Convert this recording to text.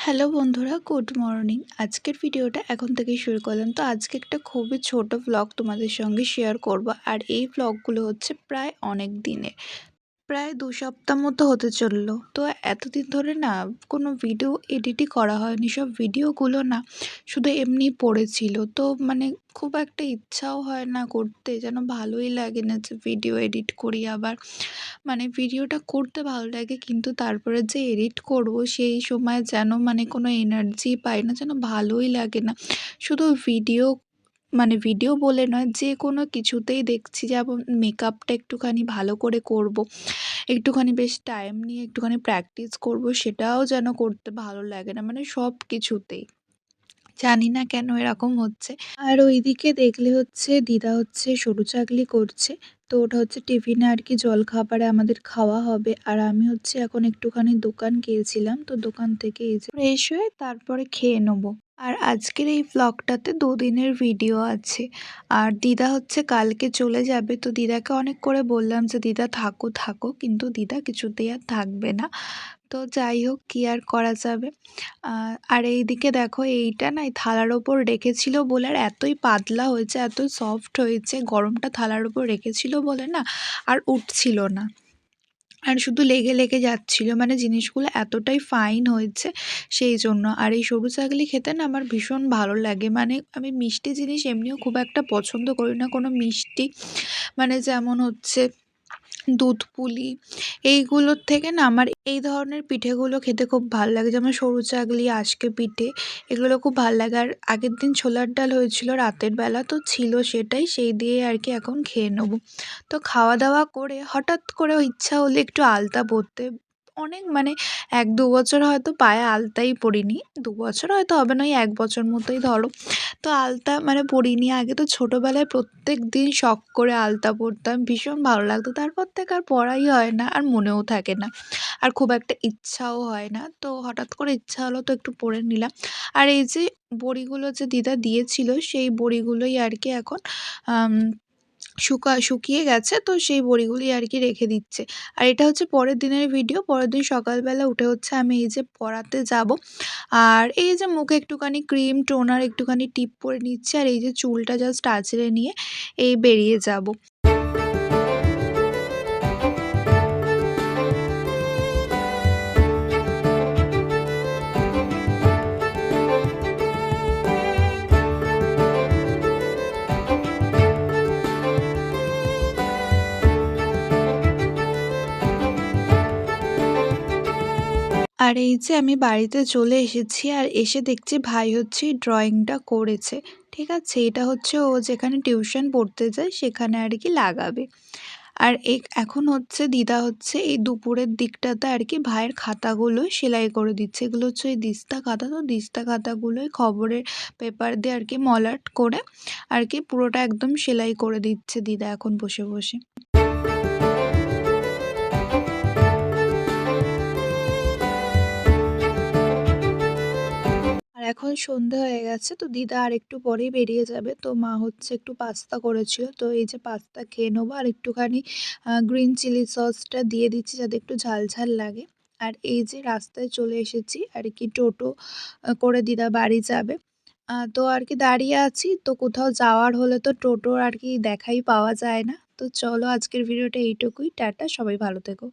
Hello বন্ধুরা, good morning. আজকের ভিডিওটা এখন থেকেই শুরু করলাম। তো আজকে একটা খুবই ছোট ব্লগ তোমাদের সঙ্গে শেয়ার করব। আর এই ব্লগগুলো হচ্ছে প্রায় অনেক দিনের। প্রায় দু সপ্তাহ মতো হতে চলল। তো এতদিন ধরে না কোনো ভিডিও এডিটই করা হয়নি, সব ভিডিওগুলো না শুধু এমনি পড়েছিল। তো মানে খুব একটা ইচ্ছাও হয় না করতে, যেন ভালোই লাগে না যে ভিডিও এডিট করি আবার। মানে ভিডিওটা করতে ভালো লাগে, কিন্তু তারপরে যে এডিট করব সেই সময় যেন মানে কোনো এনার্জি পাই না, যেন ভালোই লাগে না। শুধু ভিডিও মানে ভিডিও বলে নয়, যে কোনো কিছুতেই দেখছি যেমন মেকআপটা একটুখানি ভালো করে করব। একটুখানি বেশ টাইম নিয়ে একটুখানি প্র্যাকটিস করব, সেটাও যেন করতে ভালো লাগে না মানে সব কিছুতেই। জানি না কেন এরকম হচ্ছে। আর ওইদিকে দেখলে হচ্ছে, দিদা হচ্ছে সরু চাকলি করছে, তো ওটা হচ্ছে টিফিনে আর কি জলখাবারে আমাদের খাওয়া হবে। আর আমি হচ্ছে এখন একটুখানি দোকান গিয়েছিলাম, তো দোকান থেকে যে ফ্রেশ হয়ে তারপরে খেয়ে নেব। আর আজকের এই ভ্লগটাতে দুদিনের ভিডিও আছে। আর দিদা হচ্ছে কালকে চলে যাবে, তো দিদাকে অনেক করে বললাম যে, দিদা, থাকো থাকো। কিন্তু দিদা কিছুতেই আর থাকবে না। তো যাই হোক, কী আর করা যাবে? আর এইদিকে দেখো, এইটা না এই থালার ওপর রেখেছিল বলে আর এতই পাতলা হয়েছে এত সফট হয়েছে, গরমটা থালার ওপর রেখেছিল বলে না, আর উঠছিল না। আর শুধু লেগে লেগে যাচ্ছিল। মানে জিনিসগুলো এতটাই ফাইন হয়েছে সেই জন্য। আর এই সরু চাকলি খেতে না আমার ভীষণ ভালো লাগে। মানে আমি মিষ্টি জিনিস এমনিও খুব একটা পছন্দ করি না। কোনো মিষ্টি মানে যেমন হচ্ছে দুধ পুলি, এইগুলোর থেকে না আমার এই ধরনের পিঠেগুলো খেতে খুব ভালো লাগে। যেমন সরু চাকলি আজকে পিঠে, এগুলো খুব ভালো লাগে। আর আগের দিন ছোলার ডাল হয়েছিল রাতের বেলা, তো ছিল সেটাই, সেই দিয়ে আর কি এখন খেয়ে নেব। তো খাওয়া দাওয়া করে হঠাৎ করে ইচ্ছা হলে একটু আলতা পরতে অনেক মানে এক দু বছর হয়তো পায়ে আলতাই পরিনি দু বছর হয়তো হবে না, ওই এক বছর মতোই ধরো। তো আলতা মানে পরিনি আগে তো ছোটোবেলায় প্রত্যেক দিন শখ করে আলতা পরতাম, ভীষণ ভালো লাগতো। তারপর থেকে আর পড়াই হয় না, আর মনেও থাকে না, আর খুব একটা ইচ্ছাও হয় না। তো হঠাৎ করে ইচ্ছা হলো তো একটু পরে নিলাম। আর এই যে বড়িগুলো যে দিদা দিয়েছিল, সেই বড়িগুলোই আর কি এখন শুকা, শুকিয়ে গেছে, তো সেই বড়িগুলি আর কি রেখে দিচ্ছে। আর এটা হচ্ছে পরের দিনের ভিডিও পরের দিন সকালবেলা উঠে হচ্ছে আমি এই যে পড়াতে যাব। আর এই যে মুখে একটুখানি ক্রিম টোনার একটুখানি টিপ পরে নিচ্ছে, আর এই যে চুলটা জাস্ট আঁচড়ে নিয়ে এই বেরিয়ে যাব। আর এই যে আমি বাড়িতে চলে এসেছি আর এসে দেখছি ভাই হচ্ছে ড্রয়িংটা করেছে, ঠিক আছে? এটা হচ্ছে ও যেখানে টিউশন পড়তে যায় সেখানে আর কি লাগাবে। আর এখন হচ্ছে দিদা হচ্ছে এই দুপুরের দিকটাতে আর কি ভাইয়ের খাতাগুলো সেলাই করে দিচ্ছে। এগুলো হচ্ছে ওই দিস্তা খাতা তো, দিস্তা খাতাগুলোই খবরের পেপার দিয়ে আর কি মলাট করে আর কি পুরোটা একদম সেলাই করে দিচ্ছে দিদা এখন বসে বসে। এখন সন্ধে হয়ে গেছে, তো দিদা আর একটু পরেই বেরিয়ে যাবে। তো মা হচ্ছে একটু পাস্তা করেছিল, তো এই যে পাস্তা খেয়ে নেব আর একটুখানি গ্রিন চিলি সসটা দিয়ে দিচ্ছি যাতে একটু ঝাল ঝাল লাগে। আর এই যে রাস্তায় চলে এসেছি, আর কি টোটো করে দিদা বাড়ি যাবে। তো আর কি দাঁড়িয়ে আছি, তো কোথাও যাওয়ার হলে তো টোটো আর কি দেখাই পাওয়া যায় না। তো চলো আজকের ভিডিওটা এইটুকুই, টাটা, সবাই ভালো থেকো।